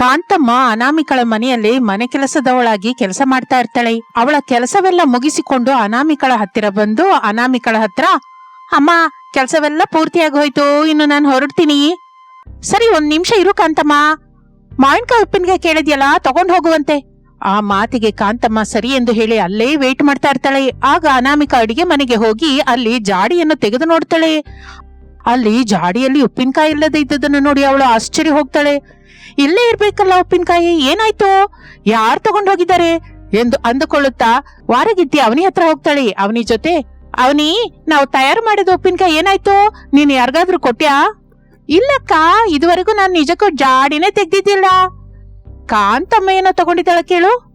ಕಾಂತಮ್ಮ ಅನಾಮಿಕಳ ಮನೆಯಲ್ಲಿ ಮನೆ ಕೆಲಸದವಳಾಗಿ ಕೆಲಸ ಮಾಡ್ತಾ ಇರ್ತಾಳೆ. ಅವಳ ಕೆಲಸವೆಲ್ಲ ಮುಗಿಸಿಕೊಂಡು ಅನಾಮಿಕಳ ಹತ್ತಿರ ಬಂದು ಅನಾಮಿಕಳ ಹತ್ರ, ಅಮ್ಮ, ಕೆಲಸವೆಲ್ಲ ಪೂರ್ತಿಯಾಗಿ ಹೋಯ್ತು ಇನ್ನು ನಾನು ಹೊರಡ್ತೀನಿ. ಸರಿ, ಒಂದ್ ನಿಮಿಷ ಇರು ಕಾಂತಮ್ಮ. ಮಾವಿನಕಾಯಿ ಉಪ್ಪಿನಕಾಯಿ ಕೇಳಿದ್ಯಲ್ಲ, ತಗೊಂಡ್ ಹೋಗುವಂತೆ. ಆ ಮಾತಿಗೆ ಕಾಂತಮ್ಮ ಸರಿ ಎಂದು ಹೇಳಿ ಅಲ್ಲೇ ವೇಟ್ ಮಾಡ್ತಾ ಇರ್ತಾಳೆ. ಆಗ ಅನಾಮಿಕ ಅಡಿಗೆ ಮನೆಗೆ ಹೋಗಿ ಅಲ್ಲಿ ಜಾಡಿಯನ್ನು ತೆಗೆದು ನೋಡ್ತಾಳೆ. ಅಲ್ಲಿ ಜಾಡಿಯಲ್ಲಿ ಉಪ್ಪಿನಕಾಯಿ ಇಲ್ಲದೆ ಇದ್ದದನ್ನು ನೋಡಿ ಅವಳು ಆಶ್ಚರ್ಯ ಹೋಗ್ತಾಳೆ. ಇಲ್ಲೇ ಇರ್ಬೇಕಲ್ಲ ಉಪ್ಪಿನಕಾಯಿ, ಏನಾಯ್ತು? ಯಾರ್ ತಗೊಂಡೋಗಿದ್ದಾರೆ? ಎಂದು ಅಂದುಕೊಳ್ಳುತ್ತಾ ವಾರಗಿತ್ತಿ ಅವನಿ ಹತ್ರ ಹೋಗ್ತಾಳೆ. ಅವನಿ ಜೊತೆ, ಅವನಿ, ನಾವು ತಯಾರು ಮಾಡಿದ ಉಪ್ಪಿನಕಾಯಿ ಏನಾಯ್ತು? ನೀನ್ ಯಾರಿಗಾದ್ರೂ ಕೊಟ್ಟ್ಯಾ ಇಲ್ಲಕ್ಕ, ಇದುವರೆಗೂ ನಾನು ನಿಜಕ್ಕೂ ಜಾಡಿನೇ ತೆಗ್ದಿದ್ದಿಲ್ಲ. ಕಾಂತಮ್ಮ ಏನೋ ತಗೊಂಡಿದ್ದಾಳ ಕೇಳು?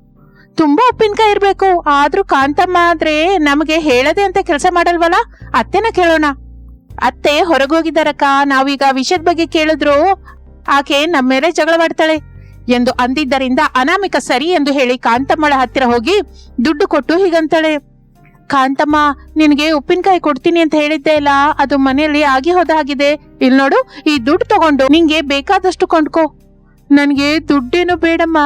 ತುಂಬಾ ಉಪ್ಪಿನಕಾಯಿ ಇರ್ಬೇಕು. ಆದ್ರೂ ಕಾಂತಮ್ಮ ಆದ್ರೆ ನಮಗೆ ಹೇಳದೆ ಅಂತ ಕೆಲಸ ಮಾಡಲ್ವಲ್ಲ? ಅತ್ತೆನ ಕೇಳೋಣ. ಅತ್ತೆ ಹೊರಗೋಗಿದ್ದಾರಕ್ಕ. ನಾವೀಗ ವಿಷಯದ ಬಗ್ಗೆ ಕೇಳಿದ್ರು. ಆಕೆ ನಮ್ಮ ಮೇಲೆ ಜಗಳವಾಡ್ತಾಳೆ ಎಂದು ಅಂದಿದ್ದರಿಂದ ಅನಾಮಿಕ ಸರಿ ಎಂದು ಹೇಳಿ ಕಾಂತಮ್ಮಳ ಹತ್ತಿರ ಹೋಗಿ ದುಡ್ಡು ಕೊಟ್ಟು ಹೀಗಂತಾಳೆ, ಕಾಂತಮ್ಮ, ನಿನಗೆ ಉಪ್ಪಿನಕಾಯಿ ಕೊಡ್ತೀನಿ ಅಂತ ಹೇಳಿದ್ದೆ ಇಲ್ಲ ಅದು ಮನೆಯಲ್ಲಿ ಆಗಿ ಹೋದ ಹಾಗಿದೆ. ಇಲ್ಲಿ ನೋಡು ಈ ದುಡ್ಡು ತಗೊಂಡು ನಿಂಗೆ ಬೇಕಾದಷ್ಟು ಕೊಂಡ್ಕೋ. ನನ್ಗೆ ದುಡ್ಡೇನು ಬೇಡಮ್ಮ.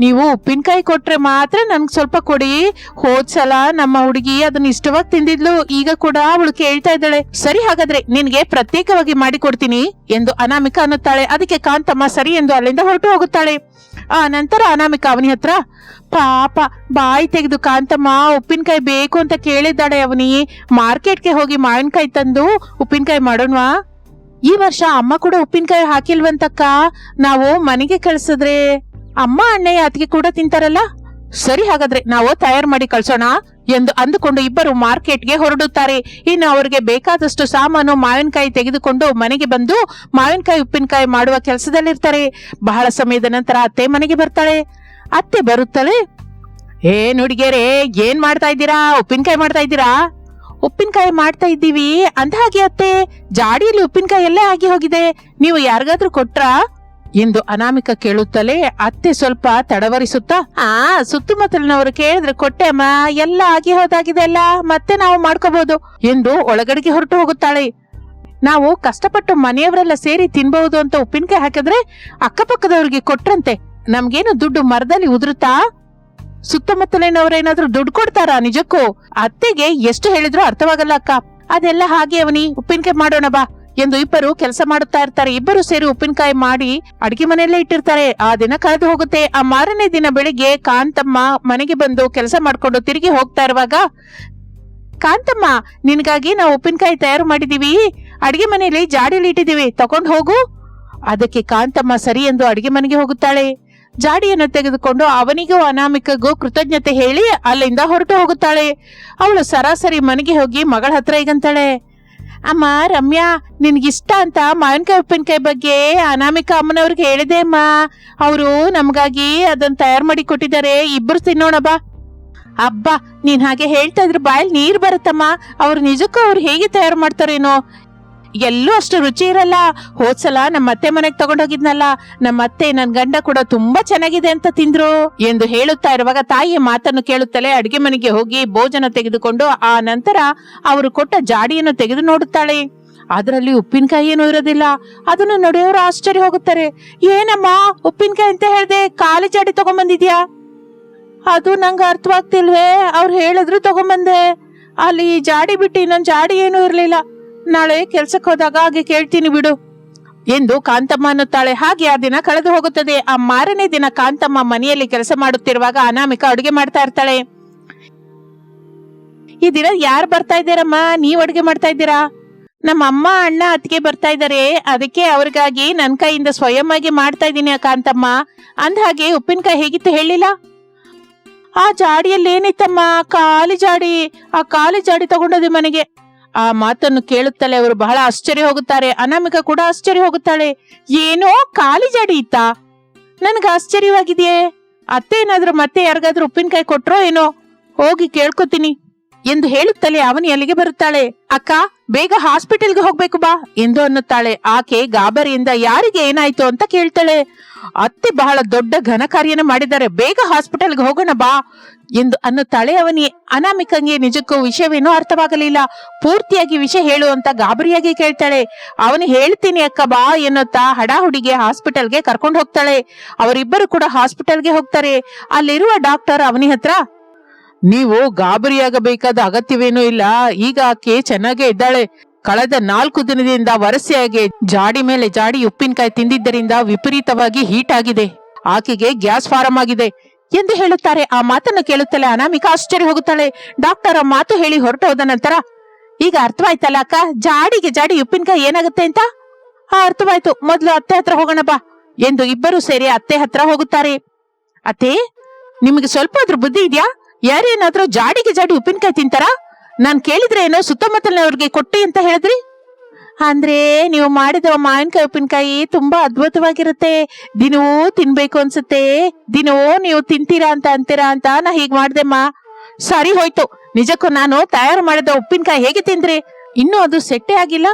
ನೀವು ಉಪ್ಪಿನಕಾಯಿ ಕೊಟ್ಟರೆ ಮಾತ್ರ ನನ್ಗೆ ಸ್ವಲ್ಪ ಕೊಡಿ. ಹೋದ್ಸಲ ನಮ್ಮ ಹುಡುಗಿ ಅದನ್ನ ಇಷ್ಟವಾಗಿ ತಿಂದಿದ್ಲು. ಈಗ ಕೂಡ ಅವಳು ಕೇಳ್ತಾ ಇದ್ದಾಳೆ. ಸರಿ ಹಾಗಾದ್ರೆ ನಿನಗೆ ಪ್ರತ್ಯೇಕವಾಗಿ ಮಾಡಿ ಕೊಡ್ತೀನಿ ಎಂದು ಅನಾಮಿಕ ಅನ್ನುತ್ತಾಳೆ. ಅದಕ್ಕೆ ಕಾಂತಮ್ಮ ಸರಿ ಎಂದು ಅಲ್ಲಿಂದ ಹೊರಟು ಹೋಗುತ್ತಾಳೆ. ಆ ನಂತರ ಅನಾಮಿಕ ಅವನಿ ಹತ್ರ, ಪಾಪ, ಬಾಯಿ ತೆಗೆದು ಕಾಂತಮ್ಮ, ಉಪ್ಪಿನಕಾಯಿ ಬೇಕು ಅಂತ ಕೇಳಿದ್ದಾಳೆ ಅವನಿ. ಮಾರ್ಕೆಟ್ಗೆ ಹೋಗಿ ಮಾವಿನಕಾಯಿ ತಂದು ಉಪ್ಪಿನಕಾಯಿ ಮಾಡೋಣವಾ? ಈ ವರ್ಷ ಅಮ್ಮ ಕೂಡ ಉಪ್ಪಿನಕಾಯಿ ಹಾಕಿಲ್ವಂತಕ್ಕ? ನಾವು ಮನೆಗೆ ಕಳ್ಸಿದ್ರೆ ಅಮ್ಮ ಅಣ್ಣಯ್ಯ ಅತ್ತಿಗೆ ಕೂಡ ತಿಂತಾರಲ್ಲ? ಸರಿ ಹಾಗಾದ್ರೆ ನಾವು ತಯಾರು ಮಾಡಿ ಕಳ್ಸೋಣ ಎಂದು ಅಂದುಕೊಂಡು ಇಬ್ಬರು ಮಾರ್ಕೆಟ್ಗೆ ಹೊರಡುತ್ತಾರೆ. ಇನ್ನು ಅವರಿಗೆ ಬೇಕಾದಷ್ಟು ಸಾಮಾನು ಮಾವಿನಕಾಯಿ ತೆಗೆದುಕೊಂಡು ಮನೆಗೆ ಬಂದು ಮಾವಿನಕಾಯಿ, ಉಪ್ಪಿನಕಾಯಿ ಮಾಡುವ ಕೆಲಸದಲ್ಲಿರ್ತಾರೆ. ಬಹಳ ಸಮಯದ ನಂತರ ಅತ್ತೆ ಮನೆಗೆ ಬರ್ತಾಳೆ. ಅತ್ತೆ ಬರುತ್ತಾಳೆ ಏನ್ ಹುಡುಗಿಯರೇ ಏನ್ ಮಾಡ್ತಾ ಇದ್ದೀರಾ? ಉಪ್ಪಿನಕಾಯಿ ಮಾಡ್ತಾ ಇದ್ದೀರಾ? ಉಪ್ಪಿನಕಾಯಿ ಮಾಡ್ತಾ ಇದ್ದೀವಿ ಅಂದ ಹಾಗೆ ಅತ್ತೆ. ಜಾಡಿಯಲ್ಲಿ ಉಪ್ಪಿನಕಾಯಿ ಎಲ್ಲೇ ಆಗಿ ಹೋಗಿದೆ. ನೀವು ಯಾರಿಗಾದ್ರೂ ಕೊಟ್ರಾ? ಎಂದು ಅನಾಮಿಕ ಕೇಳುತ್ತಲೇ ಅತ್ತೆ ಸ್ವಲ್ಪ ತಡವರಿಸುತ್ತಾ, ಆ, ಸುತ್ತಮುತ್ತಲಿನವರು ಕೇಳಿದ್ರೆ ಕೊಟ್ಟೆ ಅಮ್ಮ. ಎಲ್ಲ ಆಗಿ ಹೋದಾಗಿದೆ ಅಲ್ಲ, ಮತ್ತೆ ನಾವು ಮಾಡ್ಕೋಬಹುದು ಎಂದು ಒಳಗಡೆಗೆ ಹೊರಟು ಹೋಗುತ್ತಾಳೆ. ನಾವು ಕಷ್ಟಪಟ್ಟು ಮನೆಯವರೆಲ್ಲ ಸೇರಿ ತಿನ್ಬಹುದು ಅಂತ ಉಪ್ಪಿನಕಾಯಿ ಹಾಕಿದ್ರೆ ಅಕ್ಕಪಕ್ಕದವ್ರಿಗೆ ಕೊಟ್ರಂತೆ. ನಮ್ಗೇನು ದುಡ್ಡು ಮರದಲ್ಲಿ ಉದುರುತ್ತಾ? ಸುತ್ತಮುತ್ತಲಿನವರೇನಾದ್ರೂ ದುಡ್ಡು ಕೊಡ್ತಾರಾ ನಿಜಕ್ಕೂ? ಅತ್ತೆಗೆ ಎಷ್ಟು ಹೇಳಿದ್ರು ಅರ್ಥವಾಗಲ್ಲ ಅಕ್ಕ. ಅದೆಲ್ಲ ಹಾಗೆ ಅವನಿ. ಉಪ್ಪಿನಕಾಯಿ ಮಾಡೋಣ ಬಾ ಎಂದು ಇಬ್ಬರು ಕೆಲಸ ಮಾಡುತ್ತಾ ಇರ್ತಾರೆ. ಇಬ್ಬರು ಸೇರಿ ಉಪ್ಪಿನಕಾಯಿ ಮಾಡಿ ಅಡಿಗೆ ಮನೆಯಲ್ಲೇ ಇಟ್ಟಿರ್ತಾರೆ. ಆ ದಿನ ಕಳೆದು ಹೋಗುತ್ತೆ. ಆ ಮಾರನೇ ದಿನ ಬೆಳಿಗ್ಗೆ ಕಾಂತಮ್ಮ ಮನೆಗೆ ಬಂದು ಕೆಲಸ ಮಾಡ್ಕೊಂಡು ತಿರುಗಿ ಹೋಗ್ತಾ ಇರುವಾಗ, ಕಾಂತಮ್ಮ, ನಿನಗಾಗಿ ನಾವು ಉಪ್ಪಿನಕಾಯಿ ತಯಾರು ಮಾಡಿದೀವಿ. ಅಡಿಗೆ ಮನೆಯಲ್ಲಿ ಜಾಡಿಯಲ್ಲಿ ಇಟ್ಟಿದೀವಿ. ತಗೊಂಡು ಹೋಗು. ಅದಕ್ಕೆ ಕಾಂತಮ್ಮ ಸರಿ ಎಂದು ಅಡಿಗೆ ಮನೆಗೆ ಹೋಗುತ್ತಾಳೆ. ಜಾಡಿಯನ್ನು ತೆಗೆದುಕೊಂಡು ಅವನಿಗೂ ಅನಾಮಿಕಗೂ ಕೃತಜ್ಞತೆ ಹೇಳಿ ಅಲ್ಲಿಂದ ಹೊರಟು ಹೋಗುತ್ತಾಳೆ. ಅವಳು ಸರಾಸರಿ ಮನೆಗೆ ಹೋಗಿ ಮಗಳ ಹತ್ರ ಈಗಂತಾಳೆ ಅಮ್ಮ, ರಮ್ಯಾ, ನಿನ್ಗಿಷ್ಟ ಅಂತ ಮಾವಿನಕಾಯಿ ಉಪ್ಪಿನಕಾಯಿ ಬಗ್ಗೆ ಅನಾಮಿಕ ಅಮ್ಮನವ್ರಿಗೆ ಹೇಳಿದೆ ಅಮ್ಮ. ಅವರು ನಮಗಾಗಿ ಅದನ್ನ ತಯಾರು ಮಾಡಿ ಕೊಟ್ಟಿದ್ದಾರೆ ಇಬ್ಬರು ತಿನ್ನೋಣ ಬಾ. ಅಬ್ಬಾ, ನೀನ್ ಹಾಗೆ ಹೇಳ್ತಾ ಇದ್ರೆ ಬಾಯಲ್ಲಿ ನೀರು ಬರುತ್ತಮ್ಮ. ಅವ್ರು ನಿಜಕ್ಕೂ ಅವ್ರು ಹೇಗೆ ತಯಾರು ಮಾಡ್ತಾರೇನೋ. ಎಲ್ಲೂ ಅಷ್ಟು ರುಚಿ ಇರಲ್ಲ. ಹೋದ್ಸಲ ನಮ್ಮ ಅತ್ತೆ ಮನೆಗೆ ತಗೊಂಡೋಗಿದ್ನಲ್ಲ ನಮ್ಮ ಅತ್ತೆ ನನ್ ಗಂಡ ಕೂಡ ತುಂಬಾ ಚೆನ್ನಾಗಿದೆ ಅಂತ ತಿಂದ್ರು ಎಂದು ಹೇಳುತ್ತಾ ಇರುವಾಗ ತಾಯಿಯ ಮಾತನ್ನು ಕೇಳುತ್ತಲೇ ಅಡಿಗೆ ಮನೆಗೆ ಹೋಗಿ ಭೋಜನ ತೆಗೆದುಕೊಂಡು ಆ ನಂತರ ಅವರು ಕೊಟ್ಟ ಜಾಡಿಯನ್ನು ತೆಗೆದು ನೋಡುತ್ತಾಳೆ. ಅದರಲ್ಲಿ ಉಪ್ಪಿನಕಾಯಿ ಏನೂ ಇರೋದಿಲ್ಲ. ಅದನ್ನು ನಡೆಯೋರು ಆಶ್ಚರ್ಯ ಹೋಗುತ್ತಾರೆ. ಏನಮ್ಮ, ಉಪ್ಪಿನಕಾಯಿ ಅಂತ ಹೇಳ್ದೆ ಖಾಲಿ ಜಾಡಿ ತಗೊಂಬಂದಿದ್ಯಾ? ಅದು ನಂಗೆ ಅರ್ಥವಾಗ್ತಿಲ್ವೇ, ಅವ್ರು ಹೇಳಿದ್ರು ತಗೊಂಬಂದೆ. ಅಲ್ಲಿ ಜಾಡಿ ಬಿಟ್ಟು ಇನ್ನೊಂದು ಜಾಡಿ ಏನೂ ಇರಲಿಲ್ಲ. ನಾಳೆ ಕೆಲ್ಸಕ್ಕೆ ಹೋದಾಗ ಹಾಗೆ ಕೇಳ್ತೀನಿ ಬಿಡು. ಎಂದು ಕಾಂತಮ್ಮ ಅನ್ನುತ್ತಾಳೆ. ಹಾಗೆ ಆ ದಿನ ಕಳೆದು ಹೋಗುತ್ತದೆ. ಆ ಮಾರನೇ ದಿನ ಕಾಂತಮ್ಮ ಮನೆಯಲ್ಲಿ ಕೆಲಸ ಮಾಡುತ್ತಿರುವಾಗ ಅನಾಮಿಕ ಅಡುಗೆ ಮಾಡ್ತಾ ಇರ್ತಾಳೆ. ಈ ದಿನ ಯಾರು ಬರ್ತಾ ಇದ್ದೀರಮ್ಮ? ನೀವ್ ಅಡುಗೆ ಮಾಡ್ತಾ ಇದ್ದೀರಾ? ನಮ್ಮ ಅಮ್ಮ, ಅಣ್ಣ ಅತ್ತಿಗೆ ಬರ್ತಾ ಇದ್ದಾರೆ. ಅದಕ್ಕೆ ಅವ್ರಿಗಾಗಿ ನನ್ ಕೈಯಿಂದ ಸ್ವಯಂ ಆಗಿ ಮಾಡ್ತಾ ಇದ್ದೀನಿ ಕಾಂತಮ್ಮ. ಅಂದ ಹಾಗೆ ಉಪ್ಪಿನಕಾಯಿ ಹೇಗಿತ್ತು ಹೇಳಿಲ್ಲ? ಆ ಜಾಡಿಯಲ್ಲಿ ಏನಿತ್ತಮ್ಮ? ಕಾಲಿ ಜಾಡಿ. ಆ ಕಾಲಿ ಜಾಡಿ ತಗೊಂಡೋದೆ ಮನೆಗೆ. ಆ ಮಾತನ್ನು ಕೇಳುತ್ತಲೇ ಅವರು ಬಹಳ ಆಶ್ಚರ್ಯ ಹೋಗುತ್ತಾರೆ. ಅನಾಮಿಕ ಕೂಡ ಆಶ್ಚರ್ಯ ಹೋಗುತ್ತಾಳೆ. ಏನೋ ಖಾಲಿ ಜಾಡಿ ಇತ್ತಾ. ನನ್ಗೆ ಆಶ್ಚರ್ಯವಾಗಿದೆಯೇ? ಅತ್ತೆ ಏನಾದ್ರೂ ಮತ್ತೆ ಯಾರಿಗಾದ್ರೂ ಉಪ್ಪಿನಕಾಯಿ ಕೊಟ್ರೋ ಏನೋ? ಹೋಗಿ ಕೇಳ್ಕೊತೀನಿ ಎಂದು ಹೇಳುತ್ತಲೇ ಅವನು ಎಲ್ಲಿಗೆ ಬರುತ್ತಾಳೆ. ಅಕ್ಕ, ಬೇಗ ಹಾಸ್ಪಿಟಲ್ಗೆ ಹೋಗ್ಬೇಕು ಬಾ ಎಂದು ಅನ್ನುತ್ತಾಳೆ. ಆಕೆ ಗಾಬರಿಯಿಂದ ಯಾರಿಗೆ ಏನಾಯ್ತು ಅಂತ ಕೇಳ್ತಾಳೆ. ಅತ್ತೆ ಬಹಳ ದೊಡ್ಡ ಘನ ಕಾರ್ಯನ ಮಾಡಿದ್ದಾರೆ. ಬೇಗ ಹಾಸ್ಪಿಟಲ್ಗೆ ಹೋಗೋಣ ಬಾ. ಎಂದು ಅನ್ನುತ್ತಾಳೆ ಅವನಿ ಅನಾಮಿಕಂಗೆ ನಿಜಕ್ಕೂ ವಿಷಯವೇನೂ ಅರ್ಥವಾಗಲಿಲ್ಲ. ಪೂರ್ತಿಯಾಗಿ ವಿಷಯ ಹೇಳುವಂತ ಗಾಬರಿಯಾಗಿ ಕೇಳ್ತಾಳೆ. ಅವನು ಹೇಳ್ತೀನಿ ಅಕ್ಕ ಬಾ ಎನ್ನುತ್ತಾ ಹಡಾಹುಡಿಗೆ ಹಾಸ್ಪಿಟಲ್ಗೆ ಕರ್ಕೊಂಡು ಹೋಗ್ತಾಳೆ. ಅವರಿಬ್ಬರು ಕೂಡ ಹಾಸ್ಪಿಟಲ್ಗೆ ಹೋಗ್ತಾರೆ. ಅಲ್ಲಿರುವ ಡಾಕ್ಟರ್ ಅವನಿ ಹತ್ರ, ನೀವು ಗಾಬರಿಯಾಗಬೇಕಾದ ಅಗತ್ಯವೇನೂ ಇಲ್ಲ. ಈಗ ಆಕೆ ಚೆನ್ನಾಗೇ ಇದ್ದಾಳೆ. ಕಳೆದ ನಾಲ್ಕು ದಿನದಿಂದ ವರಸೆಯಾಗಿ ಜಾಡಿ ಮೇಲೆ ಜಾಡಿ ಉಪ್ಪಿನಕಾಯಿ ತಿಂದಿದ್ದರಿಂದ ವಿಪರೀತವಾಗಿ ಹೀಟ್ ಆಗಿದೆ. ಆಕೆಗೆ ಗ್ಯಾಸ್ ಫಾರಂ ಆಗಿದೆ. ಎಂದು ಹೇಳುತ್ತಾರೆ. ಆ ಮಾತನ್ನು ಕೇಳುತ್ತಲೇ ಅನಾಮಿಕ ಆಶ್ಚರ್ಯ ಹೋಗುತ್ತಾಳೆ. ಡಾಕ್ಟರ್ ಮಾತು ಹೇಳಿ ಹೊರಟೋದ ನಂತರ, ಈಗ ಅರ್ಥವಾಯ್ತಲ್ಲ ಅಕ್ಕ, ಜಾಡಿಗೆ ಜಾಡಿ ಉಪ್ಪಿನಕಾಯಿ ಏನಾಗುತ್ತೆ ಅಂತ? ಆ, ಅರ್ಥವಾಯ್ತು. ಮೊದ್ಲು ಅತ್ತೆ ಹತ್ರ ಹೋಗೋಣ ಬಾ ಎಂದು ಇಬ್ಬರು ಸೇರಿ ಅತ್ತೆ ಹತ್ರ ಹೋಗುತ್ತಾರೆ. ಅತ್ತೆ, ನಿಮಗೆ ಸ್ವಲ್ಪ ಆದ್ರೂ ಬುದ್ಧಿ ಇದೆಯಾ? ಯಾರೇನಾದ್ರೂ ಜಾಡಿಗೆ ಜಾಡಿ ಉಪ್ಪಿನಕಾಯಿ ತಿಂತಾರ? ನಾನ್ ಕೇಳಿದ್ರೆ ಏನೋ ಸುತ್ತಮುತ್ತಲಿನವ್ರಿಗೆ ಕೊಟ್ಟಿ ಅಂತ ಹೇಳಿದ್ರಿ? ಅಂದ್ರೆ ನೀವು ಮಾಡಿದ ಮಾವಿನಕಾಯಿ, ಉಪ್ಪಿನಕಾಯಿ ತುಂಬಾ ಅದ್ಭುತವಾಗಿರುತ್ತೆ. ದಿನವೂ ತಿನ್ಬೇಕು ಅನ್ಸುತ್ತೆ. ದಿನವೂ ನೀವು ತಿಂತೀರಾ ಅಂತ ಅಂತೀರಾ ಅಂತ ನಾ ಹೀಗ್ ಮಾಡ್ದೆಮ್ಮ ಸರಿ ಹೋಯ್ತು. ನಿಜಕ್ಕೂ ನಾನು ತಯಾರು ಮಾಡಿದ ಉಪ್ಪಿನಕಾಯಿ ಹೇಗೆ ತಿಂದ್ರಿ? ಇನ್ನೂ ಅದು ಸೆಟ್ಟೆ ಆಗಿಲ್ಲ.